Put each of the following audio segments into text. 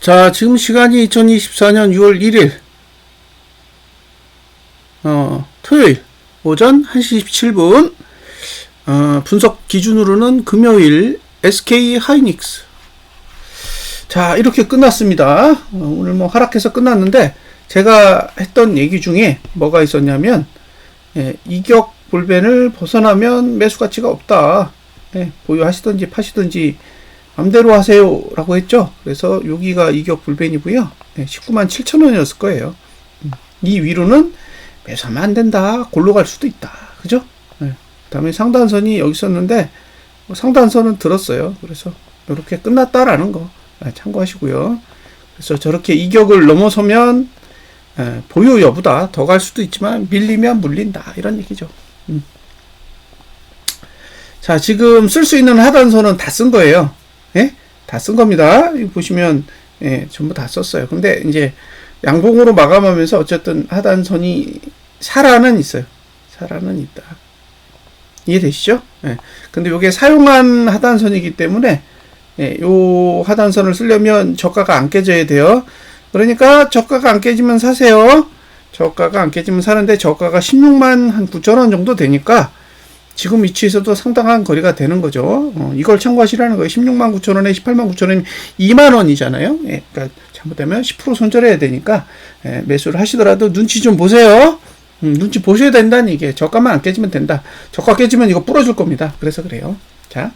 자, 지금 시간이 2024년 6월 1일, 어, 토요일, 오전 1시 17분, 어, 분석 기준으로는 금요일, SK 하이닉스. 자, 이렇게 끝났습니다. 어, 오늘 뭐 하락해서 끝났는데, 제가 했던 얘기 중에 뭐가 있었냐면, 예, 이격 볼벤을 벗어나면 매수 가치가 없다. 예, 보유하시든지 파시든지 맘대로 하세요. 라고 했죠. 그래서 여기가 이격 불변이고요. 19만 7천 원이었을 거예요. 음, 이 위로는 매수하면 안 된다. 골로 갈 수도 있다. 그죠? 그 다음에 상단선이 여기 있었는데, 뭐 상단선은 들었어요. 그래서 이렇게 끝났다라는 거 아, 참고하시고요. 그래서 저렇게 이격을 넘어서면 예, 보유 여부다. 더 갈 수도 있지만 밀리면 물린다. 이런 얘기죠. 음. 자, 지금 쓸 수 있는 하단선은 다 쓴 거예요. 예? 다 쓴 겁니다. 보시면 예, 전부 다 썼어요. 근데 이제 양봉으로 마감하면서 어쨌든 하단선이 살아는 있어요. 살아는 있다. 이해되시죠? 예. 근데 이게 사용한 하단선이기 때문에 예, 요 하단선을 쓰려면 저가가 안 깨져야 돼요. 그러니까 저가가 안 깨지면 사세요. 저가가 안 깨지면 사는데 저가가 16만 한 9천 원 정도 되니까 지금 위치에서도 상당한 거리가 되는 거죠. 어, 이걸 참고하시라는 거예요. 16만 9천 원에 18만 9천 원이면 2만 원이잖아요. 예, 그러니까 잘못되면 10% 손절해야 되니까 예, 매수를 하시더라도 눈치 좀 보세요. 음, 눈치 보셔야 된다는 얘기예요. 저가만 안 깨지면 된다. 저가 깨지면 이거 부러질 겁니다. 그래서 그래요. 자.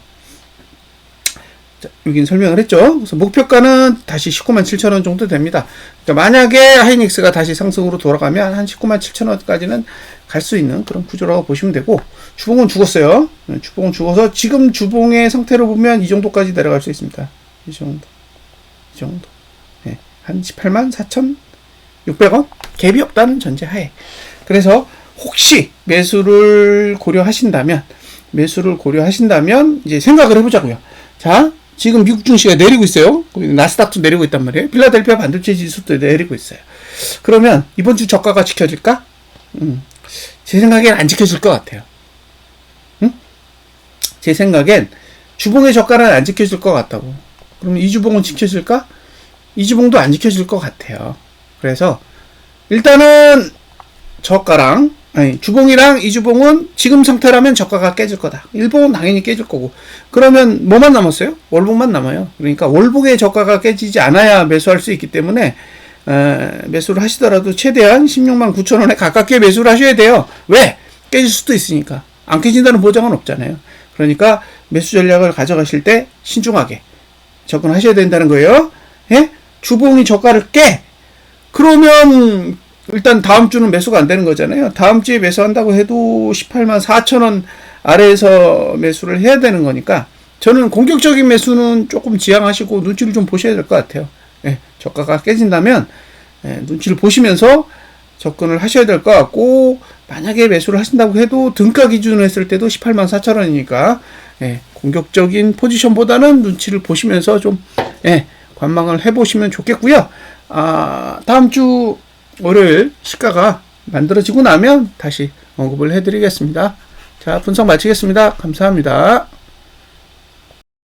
자, 여긴 설명을 했죠. 그래서 목표가는 다시 19만 7천 원 정도 됩니다. 그러니까 만약에 하이닉스가 다시 상승으로 돌아가면 한 19만 7천 원까지는 갈 수 있는 그런 구조라고 보시면 되고 주봉은 죽었어요. 네, 주봉은 죽어서 지금 주봉의 상태로 보면 이 정도까지 내려갈 수 있습니다. 이 정도, 이 정도. 네, 한 18만 4천 600원 갭이 없다는 전제하에 그래서 혹시 매수를 고려하신다면 매수를 고려하신다면 이제 생각을 해보자고요. 자, 지금 미국 증시가 내리고 있어요. 나스닥도 내리고 있단 말이에요. 필라델피아 반도체 지수도 내리고 있어요. 그러면 이번 주 저가가 지켜질까? 음, 제 생각엔 안 지켜질 것 같아요. 응? 제 생각엔 주봉의 저가는 안 지켜질 것 같다고. 그럼 이 주봉은 지켜질까? 이 주봉도 안 지켜질 것 같아요. 그래서 일단은 저가랑 아니 주봉이랑 이주봉은 지금 상태라면 저가가 깨질 거다. 일봉은 당연히 깨질 거고. 그러면 뭐만 남았어요? 월봉만 남아요. 그러니까 월봉의 저가가 깨지지 않아야 매수할 수 있기 때문에 에, 매수를 하시더라도 최대한 16만 9천 원에 가깝게 매수를 하셔야 돼요. 왜? 깨질 수도 있으니까. 안 깨진다는 보장은 없잖아요. 그러니까 매수 전략을 가져가실 때 신중하게 접근하셔야 된다는 거예요. 예? 주봉이 저가를 깨. 그러면 일단 다음 주는 매수가 안 되는 거잖아요. 다음 주에 매수한다고 해도 18만 4천 원 아래에서 매수를 해야 되는 거니까 저는 공격적인 매수는 조금 지양하시고 눈치를 좀 보셔야 될 것 같아요. 예, 저가가 깨진다면 예, 눈치를 보시면서 접근을 하셔야 될 것 같고 만약에 매수를 하신다고 해도 등가 기준으로 했을 때도 18만 4천 원이니까 예, 공격적인 포지션보다는 눈치를 보시면서 좀 예, 관망을 해보시면 좋겠고요. 아, 다음 주 월요일 시가가 만들어지고 나면 다시 언급을 해드리겠습니다. 자, 분석 마치겠습니다. 감사합니다.